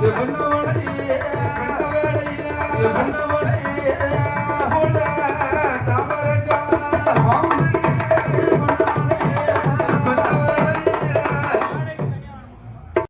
பண்ண வேலையில பண்ண